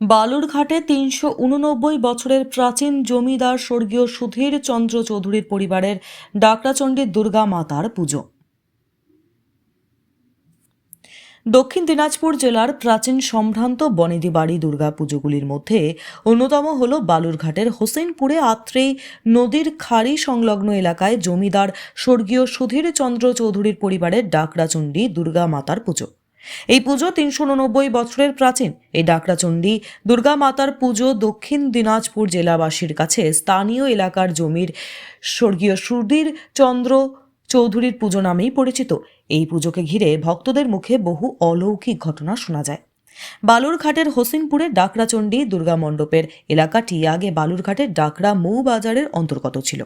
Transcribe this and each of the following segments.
বালুরঘাটে তিনশো উননব্বই বছরের প্রাচীন জমিদার স্বর্গীয় সুধীর চন্দ্র চৌধুরীর পরিবারের ডাকরাচণ্ডী দুর্গা মাতার পুজো। দক্ষিণ দিনাজপুর জেলার প্রাচীন সম্ভ্রান্ত বনেদি বাড়ি দুর্গা পুজোগুলির মধ্যে অন্যতম হল বালুরঘাটের হোসেনপুরে আত্রেই নদীর খাড়ি সংলগ্ন এলাকায় জমিদার স্বর্গীয় সুধীর চন্দ্র চৌধুরীর পরিবারের ডাকরাচণ্ডী দুর্গা মাতার পুজো। এই পুজো তিনশো উননব্বই বছরের প্রাচীন। এই ডাকরাচণ্ডী, দুর্গা মাতার পুজো দক্ষিণ দিনাজপুর জেলাবাসীর কাছে স্থানীয় এলাকার জমির স্বর্গীয় সুধীর চন্দ্র চৌধুরীর পুজো নামেই পরিচিত। এই পুজোকে ঘিরে ভক্তদের মুখে বহু অলৌকিক ঘটনা শোনা যায়। বালুরঘাটের হোসেনপুরের ডাকরাচণ্ডী দুর্গা মণ্ডপের এলাকাটি আগে বালুরঘাটের ডাকরা মৌবাজারের অন্তর্গত ছিল।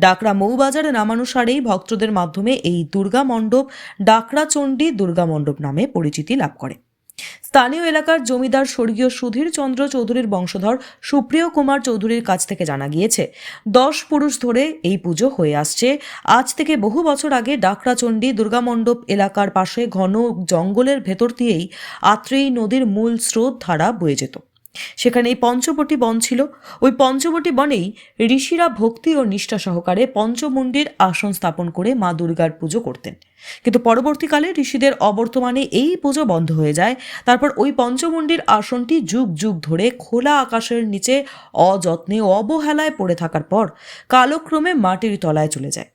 ডাকরা মৌবাজারে নামানুসারেই ভক্তদের মাধ্যমে এই দুর্গা মণ্ডপ ডাকরাচণ্ডী দুর্গা মণ্ডপ নামে পরিচিতি লাভ করে। স্থানীয় এলাকার জমিদার স্বর্গীয় সুধীর চন্দ্র চৌধুরীর বংশধর সুপ্রিয় কুমার চৌধুরীর কাছ থেকে জানা গিয়েছে, দশ পুরুষ ধরে এই পুজো হয়ে আসছে। আজ থেকে বহু বছর আগে ডাকরাচণ্ডী দুর্গামণ্ডপ এলাকার পাশে ঘন জঙ্গলের ভেতর দিয়েই আত্রেয়ী নদীর মূল স্রোত ধারা বয়ে যেত। সেখানে এই পঞ্চবটি বন ছিল। ওই পঞ্চবটি বনেই ঋষিরা ভক্তি ও নিষ্ঠা সহকারে পঞ্চমুণ্ডির আসন স্থাপন করে মা দুর্গার পুজো করতেন। কিন্তু পরবর্তীকালে ঋষিদের অবর্তমানে এই পুজো বন্ধ হয়ে যায়। তারপর ওই পঞ্চমুণ্ডির আসনটি যুগ যুগ ধরে খোলা আকাশের নিচে অযত্নে অবহেলায় পড়ে থাকার পর কালক্রমে মাটির তলায় চলে যায়।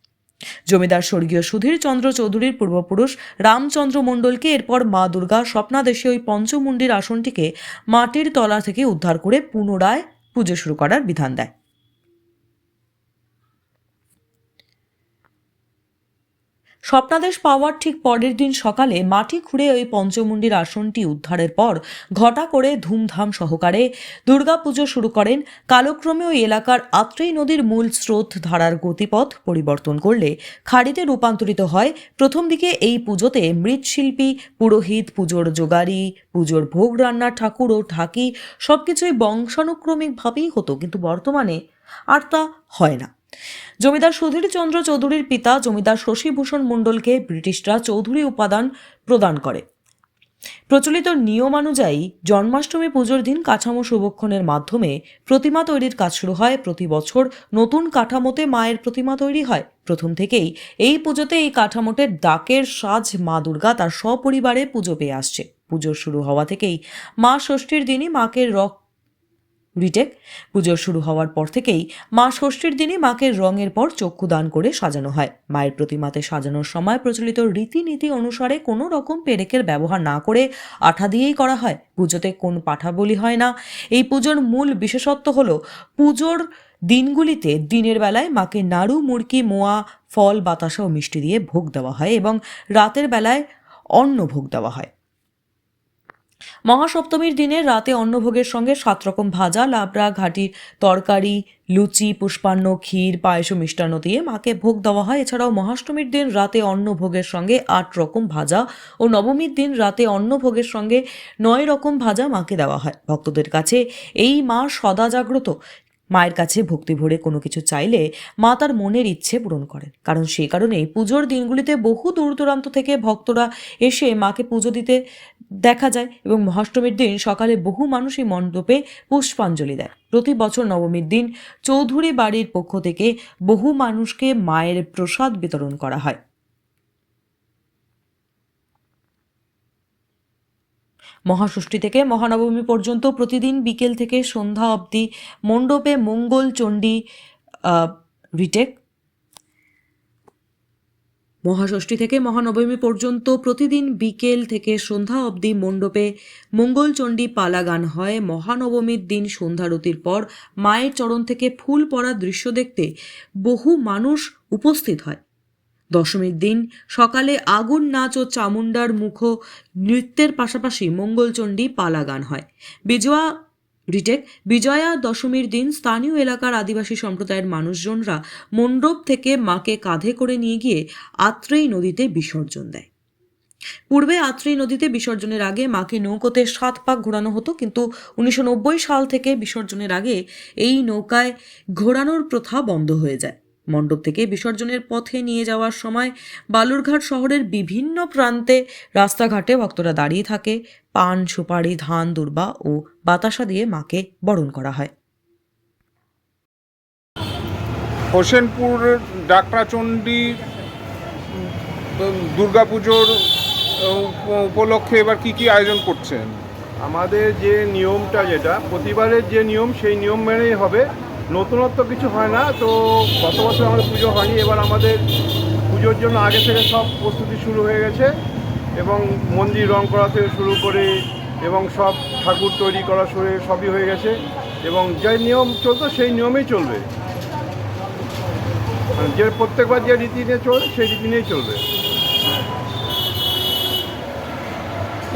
জমিদার স্বর্গীয় সুধীর চন্দ্র চৌধুরীর পূর্বপুরুষ রামচন্দ্র মণ্ডলকে এরপর মা দুর্গা স্বপ্নাদেশে ওই পঞ্চমুণ্ডির আসনটিকে মাটির তলা থেকে উদ্ধার করে পুনরায় পুজো শুরু করার বিধান দেয়। স্বপ্নাদেশ পাওয়ার ঠিক পরের দিন সকালে মাটি খুঁড়ে ওই পঞ্চমুণ্ডির আসনটি উদ্ধারের পর ঘটা করে ধুমধাম সহকারে দুর্গাপুজো শুরু করেন। কালক্রমে ওই এলাকার আত্রেই নদীর মূল স্রোত ধারার গতিপথ পরিবর্তন করলে খাড়িতে রূপান্তরিত হয়। প্রথম দিকে এই পুজোতে মৃৎশিল্পী, পুরোহিত, পুজোর যোগারি পুজোর ভোগ রান্নার ঠাকুর ও ঢাকি সবকিছুই বংশানুক্রমিকভাবেই হতো, কিন্তু বর্তমানে আর তা হয় না। জমিদার সুধীর চন্দ্র চৌধুরীর পিতা জমিদার শশীভূষণ মণ্ডলকে ব্রিটিশরা চৌধুরী উপাদান প্রদান করে। প্রচলিত নিয়মানুযায়ী জন্মাষ্টমী পুজোর দিন কাঠামো শুভক্ষণের মাধ্যমে প্রতিমা তৈরির কাজ শুরু হয়। প্রতি বছর নতুন কাঠামোতে মায়ের প্রতিমা তৈরি হয়। প্রথম থেকেই এই পুজোতে এই কাঠামোতে ডাকের সাজ মা দুর্গা তার সপরিবারে পুজো পেয়ে আসছে। পুজো শুরু হওয়া থেকেই মা ষষ্ঠীর দিনই মাকে রক রিটেক। পুজো শুরু হওয়ার পর থেকেই মা ষষ্ঠীর দিনই মাকে রঙের পর চক্ষু দান করে সাজানো হয়। মায়ের প্রতিমাতে সাজানোর সময় প্রচলিত রীতিনীতি অনুসারে কোনো রকম পেরেকের ব্যবহার না করে আঠা দিয়েই করা হয়। পুজোতে কোন পাঠা বলি হয় না। এই পুজোর মূল বিশেষত্ব হলো পুজোর দিনগুলিতে দিনের বেলায় মাকে নাড়ু মুরকি মোয়া, ফল, বাতাসা ও মিষ্টি দিয়ে ভোগ দেওয়া হয় এবং রাতের বেলায় অন্ন ভোগ দেওয়া হয়। মহাসপ্তমীর দিনে রাতে অন্নভোগের সঙ্গে সাত রকম ভাজা, লাবড়া, ঘাটির তরকারি, লুচি, পুষ্পান্ন, ক্ষীর, পায়েস মিষ্টান্ন দিয়ে মাকে ভোগ দেওয়া হয়। এছাড়াও মহাষ্টমীর দিন রাতে অন্নভোগের সঙ্গে আট রকম ভাজা ও নবমীর দিন রাতে অন্নভোগের সঙ্গে নয় রকম ভাজা মাকে দেওয়া হয়। ভক্তদের কাছে এই মা সদা জাগ্রত। মায়ের কাছে ভক্তি ভরে কোনো কিছু চাইলে মা তার মনের ইচ্ছে পূরণ করেন। কারণ সেই কারণেই পুজোর দিনগুলিতে বহু দূর দূরান্ত থেকে ভক্তরা এসে মাকে পুজো দিতে দেখা যায় এবং মহাষ্টমীর দিন সকালে বহু মানুষই মণ্ডপে পুষ্পাঞ্জলি দেয় প্রতি বছর নবমীর দিন চৌধুরী বাড়ির পক্ষ থেকে বহু মানুষকে মায়ের প্রসাদ বিতরণ করা হয়। মহাষষ্ঠী থেকে মহানবমী পর্যন্ত প্রতিদিন বিকেল থেকে সন্ধ্যা অবধি মণ্ডপে মঙ্গল চণ্ডী রিটেক। মহাষষ্ঠী থেকে মহানবমী পর্যন্ত প্রতিদিন বিকেল থেকে সন্ধ্যা অবধি মণ্ডপে মঙ্গলচণ্ডী পালা গান হয়। মহানবমীর দিন সন্ধ্যারতির পর মায়ের চরণ থেকে ফুল পড়ার দৃশ্য দেখতে বহু মানুষ উপস্থিত হয়। দশমীর দিন সকালে আগুন, নাচ ও চামুণ্ডার মুখ নৃত্যের পাশাপাশি মঙ্গলচণ্ডী পালা গান হয়। বিজয়া রিটেক, বিজয়া দশমীর দিন স্থানীয় এলাকার আদিবাসী সম্প্রদায়ের মানুষজনরা মণ্ডপ থেকে মাকে কাঁধে করে নিয়ে গিয়ে আত্রেই নদীতে বিসর্জন দেয়। পূর্বে আত্রেই নদীতে বিসর্জনের আগে মাকে নৌকোতে সাত পাক ঘোরানো হতো, কিন্তু উনিশশো নব্বই সাল থেকে বিসর্জনের আগে এই নৌকায় ঘোরানোর প্রথা বন্ধ হয়ে যায়। মণ্ডপ থেকে বিসর্জনের পথে নিয়ে যাওয়ার সময় বালুরঘাট শহরের বিভিন্ন প্রান্তে রাস্তাঘাটে ভক্তরা দাঁড়িয়ে থাকে। পান সুপারি ধান দুর্বা ও বাতাসা দিয়ে মাকে বরণ করা হয়। হোসেনপুর ডাকরাচণ্ডী দুর্গাপুজোর উপলক্ষে এবার কি কি আয়োজন করছেন? আমাদের যে নিয়মটা যেটা প্রতিবারের যে নিয়ম সেই নিয়ম মেনেই হবে। নতুনত্ব কিছু হয় না, তো গত বছর আমাদের পুজো হয়নি, এবার আমাদের পুজোর জন্য আগে থেকে সব প্রস্তুতি শুরু হয়ে গেছে এবং মন্দির রং করা থেকে শুরু করে এবং সব ঠাকুর তৈরি করা শুরু, সবই হয়ে গেছে এবং যে নিয়ম চলতো সেই নিয়মেই চলবে। মানে যে প্রত্যেকবার যে রীতি নিয়ে চলবে সেই রীতি নিয়েই চলবে।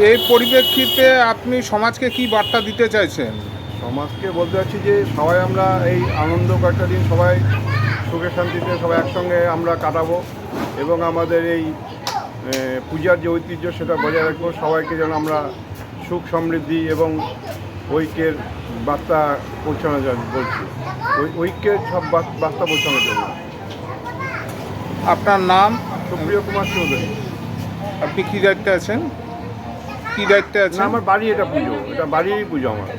এই পরিপ্রেক্ষিতে আপনি সমাজকে কি বার্তা দিতে চাইছেন? সমাজকে বলতে চাচ্ছি যে সবাই আমরা এই আনন্দ কয়েকটা দিন সবাই সুখে শান্তিতে সবাই একসঙ্গে আমরা কাটাবো এবং আমাদের এই পূজার যে ঐতিহ্য সেটা বজায় রাখব। সবাইকে যেন আমরা সুখ সমৃদ্ধি এবং ঐক্যের বার্তা পৌঁছানো যাবে বলছি। ওই ঐক্যের সব বার্তা পৌঁছানো যাবে আপনার নাম? সুপ্রিয় কুমার চৌধুরী। আপনি কী দায়িত্বে আছেন? কী দায়িত্বে আছেন? আমার বাড়ি এটা পুজো। এটা বাড়িরই পুজো আমার।